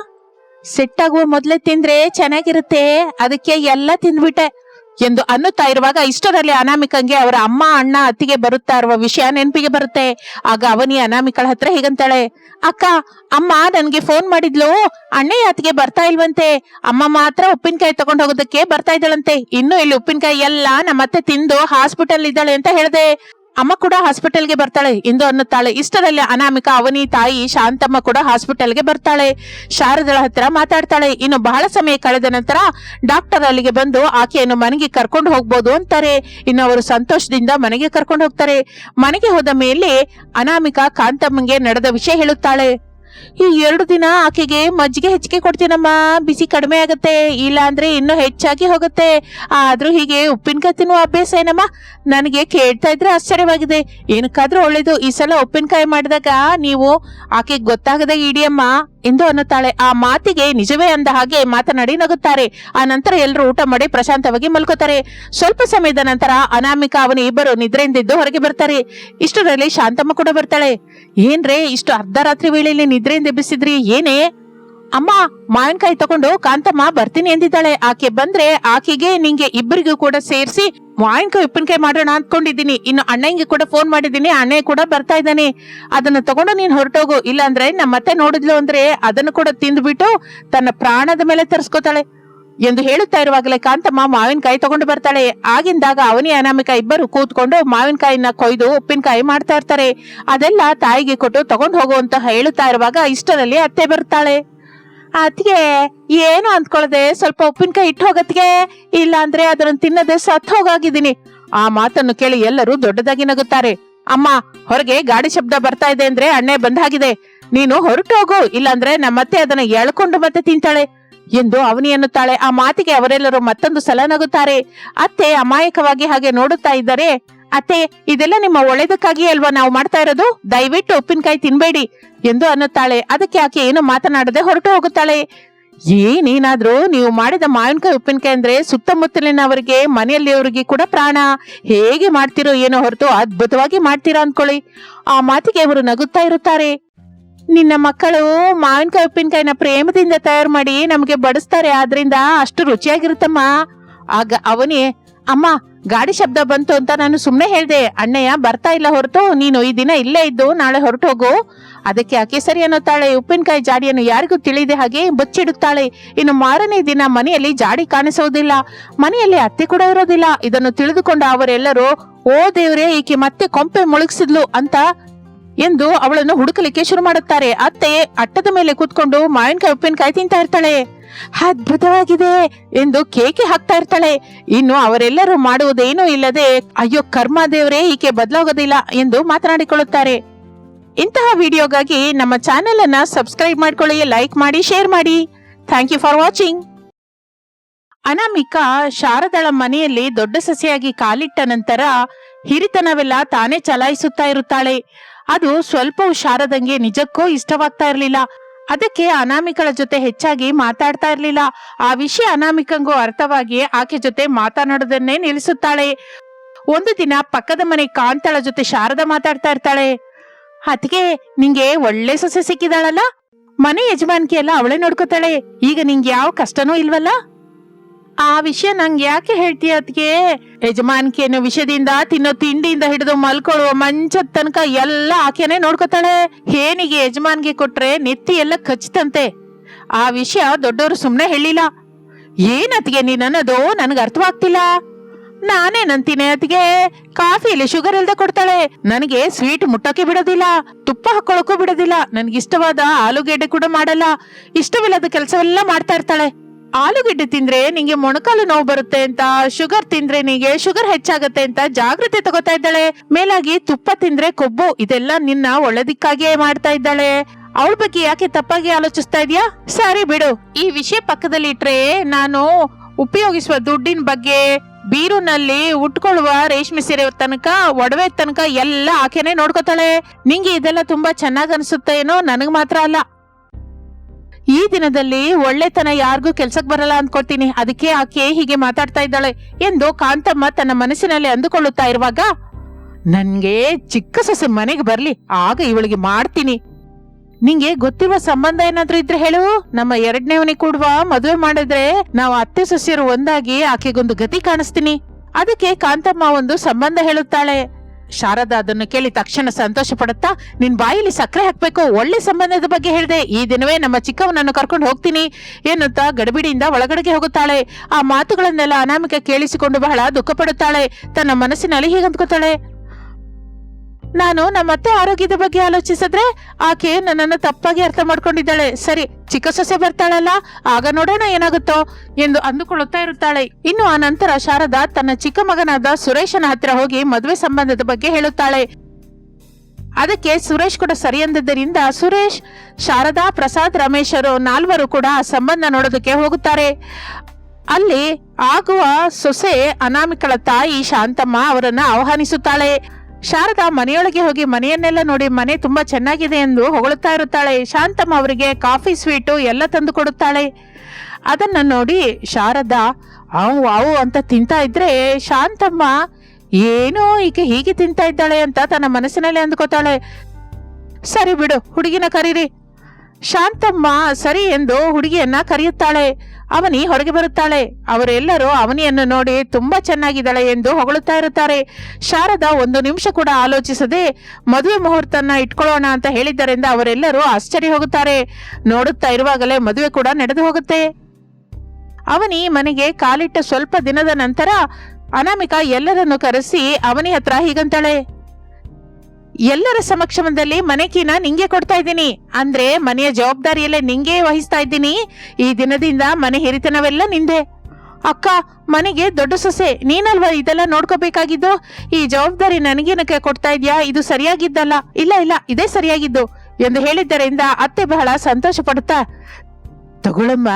ಸೆಟ್ ಆಗುವ ಮೊದ್ಲೇ ತಿಂದ್ರೆ ಚೆನ್ನಾಗಿರುತ್ತೆ. ಅದಕ್ಕೆ ಎಲ್ಲ ತಿಂದ್ಬಿಟ್ಟೆ. ಎಂದು ಅನ್ನುತ್ತಾ ಇರುವಾಗ ಇಷ್ಟರಲ್ಲಿ ಅನಾಮಿಕಂಗೆ ಅವರ ಅಮ್ಮ, ಅಣ್ಣ, ಅತ್ತಿಗೆ ಬರುತ್ತಾ ಇರುವ ವಿಷಯ ನೆನಪಿಗೆ ಬರುತ್ತೆ. ಆಗ ಅವನಿ ಅನಾಮಿಕಳ ಹತ್ರ ಹೀಗಂತಾಳೆ, ಅಕ್ಕ, ಅಮ್ಮ ನನ್ಗೆ ಫೋನ್ ಮಾಡಿದ್ಲು. ಅಣ್ಣಯ್ಯ ಅತ್ತಿಗೆ ಬರ್ತಾ ಇಲ್ವಂತೆ. ಅಮ್ಮ ಮಾತ್ರ ಉಪ್ಪಿನಕಾಯಿ ತಗೊಂಡ್ ಹೋಗೋದಕ್ಕೆ ಬರ್ತಾ ಇದ್ದಾಳಂತೆ. ಇನ್ನು ಇಲ್ಲಿ ಉಪ್ಪಿನಕಾಯಿ ಎಲ್ಲ ನಮ್ಮತ್ತೆ ತಿಂದು ಹಾಸ್ಪಿಟಲ್ ಇದ್ದಾಳೆ ಅಂತ ಹೇಳ್ದೆ. ಅಮ್ಮ ಕೂಡ ಹಾಸ್ಪಿಟಲ್ಗೆ ಬರ್ತಾಳೆ ಎಂದು ಅನ್ನುತ್ತಾಳೆ. ಇಷ್ಟರಲ್ಲಿ ಅನಾಮಿಕ ಅವನಿ ತಾಯಿ ಶಾಂತಮ್ಮ ಕೂಡ ಹಾಸ್ಪಿಟಲ್ಗೆ ಬರ್ತಾಳೆ. ಶಾರದಳ ಹತ್ರ ಮಾತಾಡ್ತಾಳೆ. ಇನ್ನು ಬಹಳ ಸಮಯ ಕಳೆದ ನಂತರ ಡಾಕ್ಟರ್ ಅಲ್ಲಿಗೆ ಬಂದು ಆಕೆಯನ್ನು ಮನೆಗೆ ಕರ್ಕೊಂಡು ಹೋಗ್ಬೋದು ಅಂತಾರೆ. ಇನ್ನು ಅವರು ಸಂತೋಷದಿಂದ ಮನೆಗೆ ಕರ್ಕೊಂಡು ಹೋಗ್ತಾರೆ. ಮನೆಗೆ ಹೋದ ಮೇಲೆ ಅನಾಮಿಕ ಕಾಂತಮ್ಮಗೆ ನಡೆದ ವಿಷಯ ಹೇಳುತ್ತಾಳೆ. ಈ ಎರಡು ದಿನ ಆಕೆಗೆ ಮಜ್ಜಿಗೆ ಹೆಚ್ಚಿಗೆ ಕೊಡ್ತೀನಮ್ಮ. ಬಿಸಿ ಕಡಿಮೆ ಆಗತ್ತೆ. ಇಲ್ಲ ಅಂದ್ರೆ ಇನ್ನೂ ಹೆಚ್ಚಾಗಿ ಹೋಗುತ್ತೆ. ಆದ್ರೂ ಹೀಗೆ ಉಪ್ಪಿನಕಾಯಿ ತಿನ್ನುವ ಅಭ್ಯಾಸ ಏನಮ್ಮ? ನನಗೆ ಕೇಳ್ತಾ ಇದ್ರೆ ಆಶ್ಚರ್ಯವಾಗಿದೆ. ಏನಕ್ಕಾದ್ರೂ ಒಳ್ಳೇದು. ಈ ಸಲ ಉಪ್ಪಿನಕಾಯಿ ಮಾಡಿದಾಗ ನೀವು ಆಕೆಗೆ ಗೊತ್ತಾಗದೆ ಇಡಿಯಮ್ಮ ಎಂದು ಅನ್ನುತ್ತಾಳೆ. ಆ ಮಾತಿಗೆ ನಿಜವೇ ಅಂದ ಹಾಗೆ ಮಾತನಾಡಿ ನಗುತ್ತಾರೆ. ಆ ನಂತರ ಎಲ್ಲರೂ ಊಟ ಮಾಡಿ ಪ್ರಶಾಂತವಾಗಿ ಮಲ್ಕೋತಾರೆ. ಸ್ವಲ್ಪ ಸಮಯದ ನಂತರ ಅನಾಮಿಕ ಅವನು ಇಬ್ಬರು ನಿದ್ರೆಯಿಂದಿದ್ದು ಹೊರಗೆ ಬರ್ತಾರೆ. ಇಷ್ಟರಲ್ಲಿ ಶಾಂತಮ್ಮ ಕೂಡ ಬರ್ತಾಳೆ. ಏನ್ರೇ, ಇಷ್ಟು ಅರ್ಧ ರಾತ್ರಿ ವೇಳೆಯಲ್ಲಿ ನಿದ್ರೆಯಿಂದ ಎಬ್ಬಿಸಿದ್ರಿ? ಏನೇ? ಅಮ್ಮ, ಮಾವಿನಕಾಯಿ ತಗೊಂಡು ಕಾಂತಮ್ಮ ಬರ್ತೀನಿ ಎಂದಿದ್ದಾಳೆ. ಆಕೆ ಬಂದ್ರೆ ಆಕೆಗೆ ನಿಂಗೆ ಇಬ್ಬರಿಗೂ ಕೂಡ ಸೇರಿಸಿ ಮಾವಿನಕಾಯಿ ಉಪ್ಪಿನಕಾಯಿ ಮಾಡೋಣ ಅಂದ್ಕೊಂಡಿದ್ದೀನಿ ಇನ್ನು ಅಣ್ಣಂಗೆ ಕೂಡ ಫೋನ್ ಮಾಡಿದ್ದೀನಿ. ಅಣ್ಣ ಕೂಡ ಬರ್ತಾ ಇದ್ದಾನೆ. ಅದನ್ನ ತಗೊಂಡು ನೀನ್ ಹೊರಟೋಗು. ಇಲ್ಲಾಂದ್ರೆ ನಮ್ಮ ಮತ್ತೆ ನೋಡಿದ್ಲು ಅಂದ್ರೆ ಅದನ್ನು ಕೂಡ ತಿಂದ್ಬಿಟ್ಟು ತನ್ನ ಪ್ರಾಣದ ಮೇಲೆ ತರಿಸ್ಕೋತಾಳೆ. ಎಂದು ಹೇಳುತ್ತಾ ಇರುವಾಗಲೇ ಕಾಂತಮ್ಮ ಮಾವಿನಕಾಯಿ ತಗೊಂಡು ಬರ್ತಾಳೆ. ಆಗಿಂದಾಗ ಅವನಿ ಅನಾಮಿಕ ಇಬ್ಬರು ಕೂತ್ಕೊಂಡು ಮಾವಿನಕಾಯಿನ ಕೊಯ್ದು ಉಪ್ಪಿನಕಾಯಿ ಮಾಡ್ತಾ ಇರ್ತಾರೆ. ಅದೆಲ್ಲ ತಾಯಿಗೆ ಕೊಟ್ಟು ತಗೊಂಡು ಹೋಗುವಂತ ಹೇಳುತ್ತಾ ಇರುವಾಗ ಇಷ್ಟರಲ್ಲಿ ಅತ್ತೆ ಬರ್ತಾಳೆ ಅತ್ತಿಗೆ, ಏನು ಅಂದ್ಕೊಳ್ಳದೆ ಸ್ವಲ್ಪ ಉಪ್ಪಿನಕಾಯಿ ಇಟ್ಟು ಹೋಗತ್ಗೆ ಇಲ್ಲ ಅಂದ್ರೆ ಅದನ್ನ ತಿನ್ನದೆ ಸತ್ ಹೋಗಾಗಿದ್ದೀನಿ. ಆ ಮಾತನ್ನು ಕೇಳಿ ಎಲ್ಲರೂ ದೊಡ್ಡದಾಗಿ ನಗುತ್ತಾರೆ. ಅಮ್ಮ, ಹೊರಗೆ ಗಾಡಿ ಶಬ್ದ ಬರ್ತಾ ಇದೆ ಅಂದ್ರೆ ಅಣ್ಣೆ ಬಂದಾಗಿದೆ ನೀನು ಹೊರಟು ಹೋಗು. ಇಲ್ಲಾಂದ್ರೆ ನಮ್ಮತ್ತೆ ಅದನ್ನ ಎಳ್ಕೊಂಡು ಮತ್ತೆ ತಿಂತಾಳೆ. ಎಂದು ಅವನಿ ಎನ್ನುತ್ತಾಳೆ. ಆ ಮಾತಿಗೆ ಅವರೆಲ್ಲರೂ ಮತ್ತೊಂದು ಸಲ ನಗುತ್ತಾರೆ. ಅತ್ತೆ ಅಮಾಯಕವಾಗಿ ಹಾಗೆ ನೋಡುತ್ತಾ ಇದ್ದಾರೆ, ಅತ್ತೆ, ಇದೆಲ್ಲ ನಿಮ್ಮ ಒಳ್ಳೇದಕ್ಕಾಗಿ ಅಲ್ವಾ ನಾವು ಮಾಡ್ತಾ ಇರೋದು? ದಯವಿಟ್ಟು ಉಪ್ಪಿನಕಾಯಿ ತಿನ್ಬೇಡಿ ಎಂದು ಅನ್ನುತ್ತಾಳೆ. ಅದಕ್ಕೆ ಆಕೆ ಏನು ಮಾತನಾಡದೆ ಹೊರಟು ಹೋಗುತ್ತಾಳೆ. ಏನೇನಾದ್ರೂ ನೀವು ಮಾಡಿದ ಮಾವಿನಕಾಯಿ ಉಪ್ಪಿನಕಾಯಿ ಅಂದ್ರೆ ಸುತ್ತಮುತ್ತಲಿನವರಿಗೆ ಮನೆಯಲ್ಲಿಯವರಿಗೆ ಕೂಡ ಪ್ರಾಣ. ಹೇಗೆ ಮಾಡ್ತಿರೋ ಏನೋ ಹೊರತು ಅದ್ಭುತವಾಗಿ ಮಾಡ್ತೀರಾ ಅನ್ಕೊಳ್ಳಿ ಆ ಮಾತಿಗೆ ಅವರು ನಗುತ್ತಾ ಇರುತ್ತಾರೆ. ನಿನ್ನ ಮಕ್ಕಳು ಮಾವಿನಕಾಯಿ, ಉಪ್ಪಿನಕಾಯಿನ ಪ್ರೇಮದಿಂದ ತಯಾರು ಮಾಡಿ ನಮಗೆ ಬಡಿಸ್ತಾರೆ, ಆದ್ರಿಂದ ಅಷ್ಟು ರುಚಿಯಾಗಿರುತ್ತಮ್ಮ. ಆಗ ಅವನೇ, ಅಮ್ಮ, ಗಾಡಿ ಶಬ್ದ ಬಂತು ಅಂತ ನಾನು ಸುಮ್ಮನೆ ಹೇಳಿದೆ. ಅಣ್ಣಯ್ಯ ಬರ್ತಾ ಇಲ್ಲ ಹೊರತು, ನೀನು ಈ ದಿನ ಇಲ್ಲೇ ಇದ್ದು ನಾಳೆ ಹೊರಟು ಹೋಗು. ಅದಕ್ಕೆ ಆಕೆ ಸರಿ ಅನ್ನುತ್ತಾಳೆ, ಉಪ್ಪಿನಕಾಯಿ ಜಾಡಿಯನ್ನು ಯಾರಿಗೂ ತಿಳಿದೆ ಹಾಗೆ ಬಚ್ಚಿಡುತ್ತಾಳೆ. ಇನ್ನು ಮಾರನೇ ದಿನ ಮನೆಯಲ್ಲಿ ಜಾಡಿ ಕಾಣಿಸುವುದಿಲ್ಲ. ಮನೆಯಲ್ಲಿ ಅತ್ತೆ ಕೂಡ ಇರೋದಿಲ್ಲ. ಇದನ್ನು ತಿಳಿದುಕೊಂಡ ಅವರೆಲ್ಲರೂ, ಓ ದೇವ್ರೆ, ಈಕೆ ಮತ್ತೆ ಕೊಂಪೆ ಮುಳುಗಿಸಿದ್ಲು ಅಂತ ಎಂದು ಅವಳನ್ನು ಹುಡುಕಲಿಕ್ಕೆ ಶುರು ಮಾಡುತ್ತಾರೆ. ಅತ್ತೆ ಅಟ್ಟದ ಮೇಲೆ ಕೂತ್ಕೊಂಡು ಮಾವಿನಕಾಯಿ, ಉಪ್ಪಿನಕಾಯಿ ತಿಂತಾ ಇರ್ತಾಳೆ. ಅದ್ಭುತವಾಗಿದೆ ಎಂದು ಕೇಕೆ ಹಾಕ್ತಾ ಇರ್ತಾಳೆ. ಇನ್ನು ಅವರೆಲ್ಲರೂ ಮಾಡುವುದೇನೂ ಇಲ್ಲದೆ, ಅಯ್ಯೋ, ಕರ್ಮ ದೇವರೇ, ಈಕೆ ಬದಲಾಗೋದಿಲ್ಲ ಎಂದು ಮಾತನಾಡಿಕೊಳ್ಳುತ್ತಾರೆ. ಇಂತಹ ವಿಡಿಯೋಗಾಗಿ ನಮ್ಮ ಚಾನೆಲ್ ಅನ್ನ ಸಬ್ಸ್ಕ್ರೈಬ್ ಮಾಡ್ಕೊಳ್ಳಿ, ಲೈಕ್ ಮಾಡಿ, ಶೇರ್ ಮಾಡಿ. Thank you for watching. Anamika ಶಾರದಳ ಮನೆಯಲ್ಲಿ ದೊಡ್ಡ ಸಸಿಯಾಗಿ ಕಾಲಿಟ್ಟ ನಂತರ ಹಿರಿತನವೆಲ್ಲ ತಾನೇ ಚಲಾಯಿಸುತ್ತಾ ಇರುತ್ತಾಳೆ. ಅದು ಸ್ವಲ್ಪ ಹುಷಾರದಂಗೆ ನಿಜಕ್ಕೂ ಇಷ್ಟವಾಗ್ತಾ ಇರಲಿಲ್ಲ. ಅದಕ್ಕೆ ಅನಾಮಿಕಳ ಜೊತೆ ಹೆಚ್ಚಾಗಿ ಮಾತಾಡ್ತಾ ಇರಲಿಲ್ಲ. ಆ ವಿಷಯ ಅನಾಮಿಕಂಗೂ ಅರ್ಥವಾಗಿ ಆಕೆ ಜೊತೆ ಮಾತನಾಡೋದನ್ನೇ ನಿಲ್ಲಿಸುತ್ತಾಳೆ. ಒಂದು ದಿನ ಪಕ್ಕದ ಮನೆ ಕಾಂತಳ ಜೊತೆ ಶಾರದ ಮಾತಾಡ್ತಾ ಇರ್ತಾಳೆ. ಅದಕ್ಕೆ ನಿಂಗೆ ಒಳ್ಳೆ ಸೊಸೆ ಸಿಕ್ಕಿದಾಳಲ್ಲ? ಮನೆ ಯಜಮಾನಿಕೆ ಎಲ್ಲ ಅವಳೇ ನೋಡ್ಕೋತಾಳೆ. ಈಗ ನಿಂಗೆ ಯಾವ ಕಷ್ಟನೂ ಇಲ್ವಲ್ಲ? ಆ ವಿಷಯ ನಂಗೆ ಯಾಕೆ ಹೇಳ್ತೀಯ ಅದಕ್ಕೆ ಯಜಮಾನ್ಕಿ ಅನ್ನೋ ವಿಷಯದಿಂದ ತಿನ್ನೋ ತಿಂಡಿಯಿಂದ ಹಿಡಿದು ಮಲ್ಕೊಳ್ಳುವ ಮಂಚದ ತನಕ ಎಲ್ಲ ಆಕೆನೆ ನೋಡ್ಕೊತಾಳೆ. ಹೇನಿಗೆ ಯಜಮಾನ್ಗೆ ಕೊಟ್ರೆ ನೆತ್ತಿ ಎಲ್ಲ ಖಚಿತಂತೆ ಆ ವಿಷಯ ದೊಡ್ಡವರು ಸುಮ್ಮನೆ ಹೇಳಿಲ್ಲ. ಏನತ್ಗೆ ನೀನ್ ಅನ್ನೋದು ನನ್ಗೆ ಅರ್ಥವಾಗ್ತಿಲ್ಲ. ನಾನೇ ನಂತೀನಿ ಅತ್ಗೆ ಶುಗರ್ ಇಲ್ದೆ ಕೊಡ್ತಾಳೆ. ನನಗೆ ಸ್ವೀಟ್ ಮುಟ್ಟಕ್ಕೆ ಬಿಡೋದಿಲ್ಲ. ತುಪ್ಪ ಹಾಕೊಳಕ್ಕೂ ಬಿಡೋದಿಲ್ಲ. ನನ್ಗೆ ಇಷ್ಟವಾದ ಆಲೂಗೆಡ್ಡೆ ಕೂಡ ಮಾಡಲ್ಲ. ಇಷ್ಟವಿಲ್ಲದ ಕೆಲಸವೆಲ್ಲ ಮಾಡ್ತಾ ಇರ್ತಾಳೆ. ಆಲೂಗೆಡ್ಡೆ ತಿಂದ್ರೆ ನಿಂಗೆ ಮೊಣಕಾಲು ನೋವು ಬರುತ್ತೆ ಅಂತ, ಶುಗರ್ ತಿಂದ್ರೆ ನಿಂಗೆ ಶುಗರ್ ಹೆಚ್ಚಾಗತ್ತೆ ಅಂತ ಜಾಗೃತಿ ತಗೋತಾ ಇದ್ದಾಳೆ. ಮೇಲಾಗಿ ತುಪ್ಪ ತಿಂದ್ರೆ ಕೊಬ್ಬು, ಇದೆಲ್ಲ ನಿನ್ನ ಒಳ್ಳೆದಿಕ್ಕಾಗಿಯೇ ಮಾಡ್ತಾ ಇದ್ದಾಳೆ. ಅವಳ ಬಗ್ಗೆ ಯಾಕೆ ತಪ್ಪಾಗಿ ಆಲೋಚಿಸ್ತಾ ಇದೀಯಾ? ಸರಿ ಬಿಡು. ಈ ವಿಷಯ ಪಕ್ಕದಲ್ಲಿ ಇಟ್ರೆ ನಾನು ಉಪಯೋಗಿಸುವ ದುಡ್ಡಿನ ಬಗ್ಗೆ ಬೀರುನಲ್ಲಿ ಉಟ್ಕೊಳ್ಳುವ ರೇಷ್ಮೆ ಸೀರೆ ತನಕ, ಒಡವೆ ತನಕ ಎಲ್ಲ ಆಕೆನೆ ನೋಡ್ಕೋತಾಳೆ. ನಿಂಗೆ ಇದೆಲ್ಲ ತುಂಬಾ ಚೆನ್ನಾಗ್ ಅನ್ಸುತ್ತೆ ಏನೋ ನನಗ್ ಮಾತ್ರ ಅಲ್ಲ. ಈ ದಿನದಲ್ಲಿ ಒಳ್ಳೆತನ ಯಾರಿಗೂ ಕೆಲ್ಸಕ್ ಬರಲ್ಲ ಅನ್ಕೊಳ್ತೀನಿ. ಅದಕ್ಕೆ ಆಕೆ ಹೀಗೆ ಮಾತಾಡ್ತಾ ಇದ್ದಾಳೆ ಎಂದು ಕಾಂತಮ್ಮ ತನ್ನ ಮನಸ್ಸಿನಲ್ಲಿ ಅಂದುಕೊಳ್ಳುತ್ತಾ ಇರುವಾಗ, ನನ್ಗೆ ಚಿಕ್ಕ ಸೊಸೆ ಮನೆಗೆ ಬರ್ಲಿ, ಆಗ ಇವಳಿಗೆ ಮಾಡ್ತೀನಿ. ನಿಂಗೆ ಗೊತ್ತಿರುವ ಸಂಬಂಧ ಏನಾದ್ರೂ ಇದ್ರೆ ಹೇಳು. ನಮ್ಮ ಎರಡನೇವನಿ ಕೂಡುವ ಮದುವೆ ಮಾಡಿದ್ರೆ ನಾವು ಅತ್ತೆ ಸೊಸೆಯರು ಒಂದಾಗಿ ಆಕೆಗೊಂದು ಗತಿ ಕಾಣಿಸ್ತೀನಿ. ಅದಕ್ಕೆ ಕಾಂತಮ್ಮ ಒಂದು ಸಂಬಂಧ ಹೇಳುತ್ತಾಳೆ. ಶಾರದಾ ಅದನ್ನು ಕೇಳಿ ತಕ್ಷಣ ಸಂತೋಷ ಪಡುತ್ತಾ, ನಿನ್ ಬಾಯಲ್ಲಿ ಸಕ್ಕರೆ ಹಾಕ್ಬೇಕು, ಒಳ್ಳೆ ಸಂಬಂಧದ ಬಗ್ಗೆ ಹೇಳಿದೆ. ಈ ದಿನವೇ ನಮ್ಮ ಚಿಕ್ಕವನನ್ನು ಕರ್ಕೊಂಡು ಹೋಗ್ತೀನಿ, ಎನ್ನುತ್ತಾ ಗಡಿಬಿಡಿಯಿಂದ ಒಳಗಡೆಗೆ ಹೋಗುತ್ತಾಳೆ. ಆ ಮಾತುಗಳನ್ನೆಲ್ಲ ಅನಾಮಿಕ ಕೇಳಿಸಿಕೊಂಡು ಬಹಳ ದುಃಖ ಪಡುತ್ತಾಳೆ ತನ್ನ ಮನಸ್ಸಿನಲ್ಲಿ ಹೀಗೆ ನಾನು ನಮ್ಮತ್ತೆ ಆರೋಗ್ಯದ ಬಗ್ಗೆ ಆಲೋಚಿಸಿದ್ರೆ ಆಕೆ ನನ್ನನ್ನು ತಪ್ಪಾಗಿ ಅರ್ಥ ಮಾಡ್ಕೊಂಡಿದ್ದಾಳೆ. ಸರಿ, ಚಿಕ್ಕ ಸೊಸೆ ಬರ್ತಾಳಲ್ಲ, ಆಗ ನೋಡೋಣ ಏನಾಗುತ್ತೋ ಎಂದು ಅಂದುಕೊಳ್ಳುತ್ತಾ ಇರುತ್ತಾಳೆ. ಇನ್ನು ಆ ನಂತರ ಶಾರದಾ ತನ್ನ ಚಿಕ್ಕ ಮಗನಾದ ಸುರೇಶನ ಹತ್ತಿರ ಹೋಗಿ ಮದುವೆ ಸಂಬಂಧದ ಬಗ್ಗೆ ಹೇಳುತ್ತಾಳೆ. ಅದಕ್ಕೆ ಸುರೇಶ್ ಕೂಡ ಸರಿ ಅಂದದ್ದರಿಂದ ಸುರೇಶ್, ಶಾರದಾ, ಪ್ರಸಾದ್ ರಮೇಶರು ನಾಲ್ವರು ಕೂಡ ಆ ಸಂಬಂಧ ನೋಡೋದಕ್ಕೆ ಹೋಗುತ್ತಾರೆ. ಅಲ್ಲಿ ಆಗುವ ಸೊಸೆ ಅನಾಮಿಕಳ ತಾಯಿ ಶಾಂತಮ್ಮ ಅವರನ್ನ ಆಹ್ವಾನಿಸುತ್ತಾಳೆ. ಶಾರದಾ ಮನೆಯೊಳಗೆ ಹೋಗಿ ಮನೆಯನ್ನೆಲ್ಲ ನೋಡಿ, ಮನೆ ತುಂಬಾ ಚೆನ್ನಾಗಿದೆ ಎಂದು ಹೊಗಳುತ್ತಾ ಇರುತ್ತಾಳೆ. ಶಾಂತಮ್ಮ ಅವರಿಗೆ ಕಾಫಿ, ಸ್ವೀಟು ಎಲ್ಲ ತಂದು ಕೊಡುತ್ತಾಳೆ. ಅದನ್ನ ನೋಡಿ ಶಾರದಾ ಅವು ಅವು ಅಂತ ತಿಂತಾ ಇದ್ರೆ ಶಾಂತಮ್ಮ, ಏನೋ ಈಕೆ ಹೀಗೆ ತಿಂತಾ ಇದ್ದಾಳೆ ಅಂತ ತನ್ನ ಮನಸ್ಸಿನಲ್ಲಿ ಅಂದ್ಕೋತಾಳೆ. ಸರಿ ಬಿಡು, ಹುಡುಗಿನ ಕರೀರಿ. ಶಾಂತಮ್ಮ ಸರಿ ಎಂದು ಹುಡುಗಿಯನ್ನ ಕರೆಯುತ್ತಾಳೆ. ಅವನಿ ಹೊರಗೆ ಬರುತ್ತಾಳೆ. ಅವರೆಲ್ಲರೂ ಅವನಿಯನ್ನು ನೋಡಿ ತುಂಬಾ ಚೆನ್ನಾಗಿದ್ದಾಳೆ ಎಂದು ಹೊಗಳುತ್ತಾ ಇರುತ್ತಾರೆ. ಶಾರದಾ ಒಂದು ನಿಮಿಷ ಕೂಡ ಆಲೋಚಿಸದೆ ಮದುವೆ ಮುಹೂರ್ತನ ಇಟ್ಕೊಳ್ಳೋಣ ಅಂತ ಹೇಳಿದ್ದರಿಂದ ಅವರೆಲ್ಲರೂ ಆಶ್ಚರ್ಯ ಹೋಗುತ್ತಾರೆ. ನೋಡುತ್ತಾ ಇರುವಾಗಲೇ ಮದುವೆ ಕೂಡ ನಡೆದು ಹೋಗುತ್ತೆ. ಅವನಿ ಮನೆಗೆ ಕಾಲಿಟ್ಟ ಸ್ವಲ್ಪ ದಿನದ ನಂತರ ಅನಾಮಿಕಾ ಎಲ್ಲರನ್ನು ಕರೆಸಿ ಅವನಿ ಹತ್ರ ಹೀಗಂತಾಳೆ. ಎಲ್ಲರ ಸಮಕ್ಷಮದಲ್ಲಿ ಮನೆ ಕೀನ ನಿಂಗೆ ಕೊಡ್ತಾ ಇದ್ದೀನಿ. ಅಂದ್ರೆ ಮನೆಯ ಜವಾಬ್ದಾರಿಯಲ್ಲೇ ನಿಂಗೆ ವಹಿಸ್ತಾ ಇದ್ದೀನಿ. ಈ ದಿನದಿಂದ ಮನೆ ಹಿರಿತನವೆಲ್ಲ ನಿಂದೆ. ಅಕ್ಕ, ಮನೆಗೆ ದೊಡ್ಡ ಸೊಸೆ, ನೀನಲ್ವಾ ಇದೆಲ್ಲ ನೋಡ್ಕೋಬೇಕಾಗಿದ್ದು? ಈ ಜವಾಬ್ದಾರಿ ನನಗೇನಕ್ಕೆ ಕೊಡ್ತಾ ಇದ್ಯಾ? ಇದು ಸರಿಯಾಗಿದ್ದಲ್ಲ. ಇಲ್ಲ ಇಲ್ಲ, ಇದೇ ಸರಿಯಾಗಿದ್ದು. ಎಂದು ಹೇಳಿದ್ದರಿಂದ ಅತ್ತೆ ಬಹಳ ಸಂತೋಷ ಪಡುತ್ತಾ ತಗೊಳಮ್ಮ,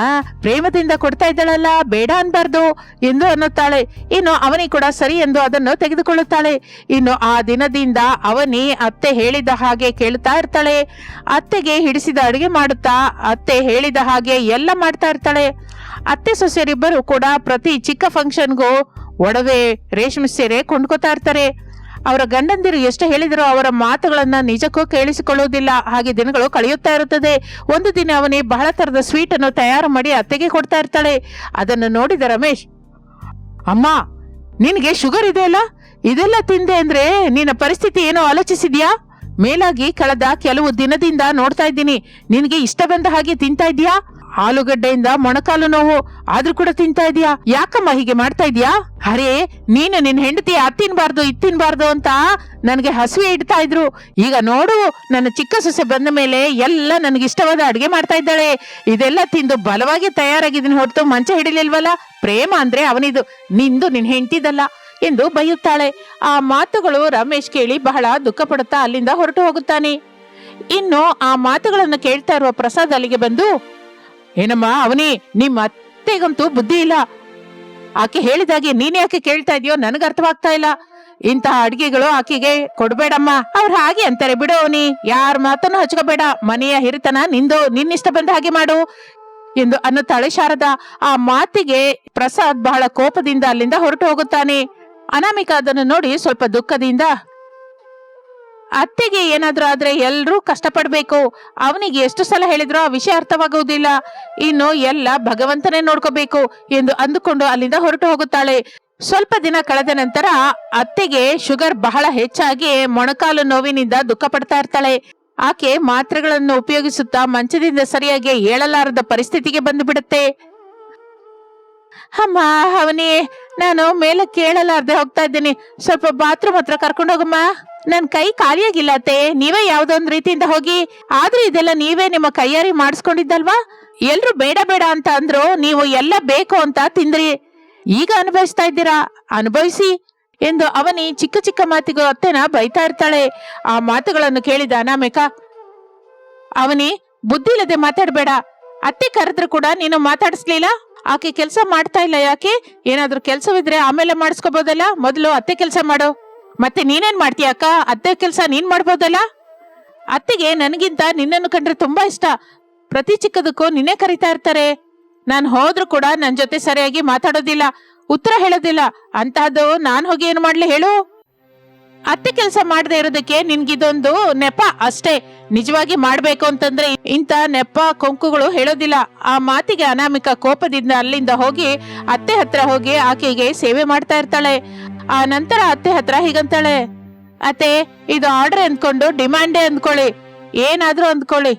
ಪ್ರೇಮದಿಂದ ಕೊಡ್ತಾ ಇದ್ದಾಳಲ್ಲ, ಬೇಡ ಅನ್ಬಾರ್ದು ಎಂದು ಅನ್ನುತ್ತಾಳೆ. ಇನ್ನು ಅವನಿ ಕೂಡ ಸರಿ ಎಂದು ಅದನ್ನು ತೆಗೆದುಕೊಳ್ಳುತ್ತಾಳೆ. ಇನ್ನು ಆ ದಿನದಿಂದ ಅವನಿ ಅತ್ತೆ ಹೇಳಿದ ಹಾಗೆ ಕೇಳ್ತಾ ಇರ್ತಾಳೆ. ಅತ್ತೆಗೆ ಹಿಡಿಸಿದ ಅಡುಗೆ ಮಾಡುತ್ತಾ ಅತ್ತೆ ಹೇಳಿದ ಹಾಗೆ ಎಲ್ಲ ಮಾಡ್ತಾ ಇರ್ತಾಳೆ. ಅತ್ತೆ ಸೊಸೆಯರಿಬ್ಬರು ಕೂಡ ಪ್ರತಿ ಚಿಕ್ಕ ಫಂಕ್ಷನ್ಗೂ ಒಡವೆ, ರೇಷ್ಮೆ ಸೀರೆ ಕೊಂಡ್ಕೋತಾ ಇರ್ತಾರೆ. ಅವರ ಗಂಡಂದಿರು ಎಷ್ಟು ಹೇಳಿದರೂ ಅವರ ಮಾತುಗಳನ್ನ ನಿಜಕ್ಕೂ ಕೇಳಿಸಿಕೊಳ್ಳುವುದಿಲ್ಲ. ಹಾಗೆ ದಿನಗಳು ಕಳೆಯುತ್ತಾ ಇರುತ್ತದೆ. ಒಂದು ದಿನ ಅವನೇ ಬಹಳ ತರದ ಸ್ವೀಟ್ ಅನ್ನು ತಯಾರು ಮಾಡಿ ಅತ್ತೆಗೆ ಕೊಡ್ತಾ ಇರ್ತಾಳೆ. ಅದನ್ನು ನೋಡಿದ ರಮೇಶ್, ಅಮ್ಮ, ನಿನಗೆ ಶುಗರ್ ಇದೆ ಅಲ್ಲ? ಇದೆಲ್ಲ ತಿಂದೆ ಅಂದ್ರೆ ನಿನ್ನ ಪರಿಸ್ಥಿತಿ ಏನೋ ಆಲೋಚಿಸಿದ್ಯಾ? ಮೇಲಾಗಿ ಕಳೆದ ಕೆಲವು ದಿನದಿಂದ ನೋಡ್ತಾ ಇದ್ದೀನಿ. ನಿನಗೆ ಇಷ್ಟ ಬಂದ ಹಾಗೆ ತಿಂತಾ ಇದೀಯಾ ಆಲೂಗಡ್ಡೆಯಿಂದ ಮೊಣಕಾಲು ನೋವು ಆದ್ರೂ ಕೂಡ ತಿಂತಾ ಇದೀಯಾ? ಯಾಕಮ್ಮ ಹೀಗೆ ಮಾಡ್ತಾ ಇದೀಯಾ? ಅರೇ, ನೀನು ನಿನ್ ಹೆಂಡತಿ ಅದ್ ತಿನ್ಬಾರ್ದು, ಇದ್ ತಿನ್ಬಾರ್ದು ಅಂತ ನನಗೆ ಹಸುವೆ ಇಡ್ತಾ ಇದ್ರು. ಈಗ ನೋಡು, ನನ್ನ ಚಿಕ್ಕ ಸೊಸೆ ಬಂದ ಮೇಲೆ ಎಲ್ಲ ನನಗೆ ಇಷ್ಟವಾದ ಅಡ್ಗೆ ಮಾಡ್ತಾ ಇದ್ದಾಳೆ. ಇದೆಲ್ಲ ತಿಂದು ಬಲವಾಗಿ ತಯಾರಾಗಿದ್ದೀನಿ ಹೊರತು ಮಂಚ ಹಿಡಿಲಿಲ್ವಲ್ಲ? ಪ್ರೇಮ ಅಂದ್ರೆ ಅವನಿದು, ನಿಂದು ನಿನ್ ಹೆಂಡತಿದಲ್ಲ ಎಂದು ಬೈಯುತ್ತಾಳೆ. ಆ ಮಾತುಗಳು ರಮೇಶ್ ಕೇಳಿ ಬಹಳ ದುಃಖ ಅಲ್ಲಿಂದ ಹೊರಟು ಹೋಗುತ್ತಾನೆ. ಇನ್ನು ಆ ಮಾತುಗಳನ್ನು ಕೇಳ್ತಾ ಇರುವ ಪ್ರಸಾದ್ ಅಲ್ಲಿಗೆ ಬಂದು ಏನಮ್ಮ, ಅವನಿ ನಿಮ್ಮ ಅತ್ತೆಗಂತೂ ಬುದ್ಧಿ ಇಲ್ಲ. ಆಕೆ ಹೇಳಿದಾಗೆ ನೀನೇ ಯಾಕೆ ಕೇಳ್ತಾ ಇದೆಯೋ, ನನಗೆ ಅರ್ಥವಾಗ್ತಾ ಇಲ್ಲ. ಇಂತಹ ಅಡ್ಗೆಗಳು ಆಕೆಗೆ ಕೊಡ್ಬೇಡಮ್ಮ. ಅವ್ರು ಹಾಗೆ ಅಂತಾರೆ, ಬಿಡು ಅವನಿ, ಯಾರ ಮಾತನ್ನು ಹಚ್ಕೋಬೇಡ. ಮನೆಯ ಹಿರಿತನ ನಿಂದು, ನಿನ್ನಿಷ್ಟ ಬಂದ ಹಾಗೆ ಮಾಡು ಎಂದು ಅನ್ನುತ್ತಾಳೆ ಶಾರದ. ಆ ಮಾತಿಗೆ ಪ್ರಸಾದ್ ಬಹಳ ಕೋಪದಿಂದ ಅಲ್ಲಿಂದ ಹೊರಟು ಹೋಗುತ್ತಾನೆ. ಅನಾಮಿಕ ಅದನ್ನು ನೋಡಿ ಸ್ವಲ್ಪ ದುಃಖದಿಂದ ಅತ್ತೆಗೆ ಏನಾದ್ರೂ ಆದ್ರೆ ಎಲ್ರೂ ಕಷ್ಟಪಡ್ಬೇಕು. ಅವನಿಗೆ ಎಷ್ಟು ಸಲ ಹೇಳಿದ್ರು ಆ ವಿಷಯ ಅರ್ಥವಾಗುವುದಿಲ್ಲ. ಇನ್ನು ಎಲ್ಲ ಭಗವಂತನೇ ನೋಡ್ಕೋಬೇಕು ಎಂದು ಅಂದುಕೊಂಡು ಅಲ್ಲಿಂದ ಹೊರಟು ಹೋಗುತ್ತಾಳೆ. ಸ್ವಲ್ಪ ದಿನ ಕಳೆದ ನಂತರ ಅತ್ತೆಗೆ ಶುಗರ್ ಬಹಳ ಹೆಚ್ಚಾಗಿ ಮೊಣಕಾಲು ನೋವಿನಿಂದ ದುಃಖ ಪಡ್ತಾ ಇರ್ತಾಳೆ. ಆಕೆ ಮಾತ್ರೆಗಳನ್ನು ಉಪಯೋಗಿಸುತ್ತಾ ಮಂಚದಿಂದ ಸರಿಯಾಗಿ ಏಳಲಾರದ ಪರಿಸ್ಥಿತಿಗೆ ಬಂದು ಬಿಡುತ್ತೆ ಅಮ್ಮ, ಅವನೇ, ನಾನು ಮೇಲೆ ಕೇಳಲಾರ್ದೆ ಹೋಗ್ತಾ ಇದ್ದೀನಿ. ಸ್ವಲ್ಪ ಬಾತ್ರೂಮ್ ಹತ್ರ ಕರ್ಕೊಂಡು ಹೋಗಮ್ಮ ನನ್ ಕೈ ಖಾಲಿಯಾಗಿಲ್ಲ ಅತ್ತೆ ನೀವೇ ಯಾವ್ದೊಂದ್ ರೀತಿಯಿಂದ ಹೋಗಿ, ಆದ್ರೂ ಇದೆಲ್ಲ ನೀವೇ ನಿಮ್ಮ ಕೈಯಾರಿ ಮಾಡಿಸ್ಕೊಂಡಿದ್ದಲ್ವಾ? ಎಲ್ರು ಬೇಡ ಬೇಡ ಅಂತ ಅಂದ್ರು, ನೀವು ಎಲ್ಲ ಬೇಕು ಅಂತ ತಿಂದ್ರಿ. ಈಗ ಅನುಭವಿಸ್ತಾ ಇದ್ದೀರಾ? ಅನುಭವಿಸಿ ಎಂದು ಅವನಿ ಚಿಕ್ಕ ಚಿಕ್ಕ ಮಾತಿಗೂ ಅತ್ತೆನ ಬೈತಾ ಇರ್ತಾಳೆ. ಆ ಮಾತುಗಳನ್ನು ಕೇಳಿದ ಅನಾಮಿಕ, ಅವನಿ, ಬುದ್ಧಿ ಇಲ್ಲದೆ ಮಾತಾಡಬೇಡ. ಅತ್ತೆ ಕರೆದ್ರು ಕೂಡ ನೀನು ಮಾತಾಡಿಸ್ಲಿಲ್ಲ? ಆಕೆ ಕೆಲಸ ಮಾಡ್ತಾ ಇಲ್ಲ ಯಾಕೆ? ಏನಾದ್ರೂ ಕೆಲಸವಿದ್ರೆ ಆಮೇಲೆ ಮಾಡಿಸ್ಕೋಬಹುದಲ್ಲ ಮೊದಲು ಅತ್ತೆ ಕೆಲಸ ಮಾಡು. ಮತ್ತೆ ನೀನೇನ್ ಮಾಡ್ತೀಯ ಅಕ್ಕ? ಅತ್ತೆ ಕೆಲಸ ನೀನ್ ಮಾಡ್ಬೋದಲ್ಲ? ಅತ್ತೆಗೆ ನನಗಿಂತ ನಿನ್ನನ್ನು ಕಂಡ್ರೆ ತುಂಬಾ ಇಷ್ಟ. ಪ್ರತಿ ಚಿಕ್ಕದಕ್ಕೂ ನಿನ್ನೆ ಕರಿತಾ ಇರ್ತಾರೆ. ನಾನ್ ಹೋದ್ರು ಕೂಡ ನನ್ ಜೊತೆ ಸರಿಯಾಗಿ ಮಾತಾಡೋದಿಲ್ಲ, ಉತ್ತರ ಹೇಳೋದಿಲ್ಲ. ಅಂತಹದ್ದು ನಾನ್ ಹೋಗಿ ಏನ್ ಮಾಡ್ಲಿ ಹೇಳು? ಅತ್ತೆ ಕೆಲಸ ಮಾಡದೆ ಇರೋದಕ್ಕೆ ನಿನ್ಗಿದೊಂದು ನೆಪ ಅಷ್ಟೇ. ನಿಜವಾಗಿ ಮಾಡ್ಬೇಕು ಅಂತಂದ್ರೆ ಇಂಥ ನೆಪ ಕೊಂಕುಗಳು ಹೇಳೋದಿಲ್ಲ. ಆ ಮಾತಿಗೆ ಅನಾಮಿಕ ಕೋಪದಿಂದ ಅಲ್ಲಿಂದ ಹೋಗಿ ಅತ್ತೆ ಹತ್ರ ಹೋಗಿ ಆಕೆಗೆ ಸೇವೆ ಮಾಡ್ತಾ ಇರ್ತಾಳೆ. ಆ ನಂತರ ಅತ್ತೆ ಹತ್ರ ಹೀಗಂತಾಳೆ, ಅತ್ತೆ, ಇದು ಆರ್ಡರ್ ಅಂದ್ಕೊಂಡು ಡಿಮ್ಯಾಂಡೇ ಅಂದ್ಕೊಳ್ಳಿ, ಏನಾದ್ರೂ ಅಂದ್ಕೊಳ್ಳಿ.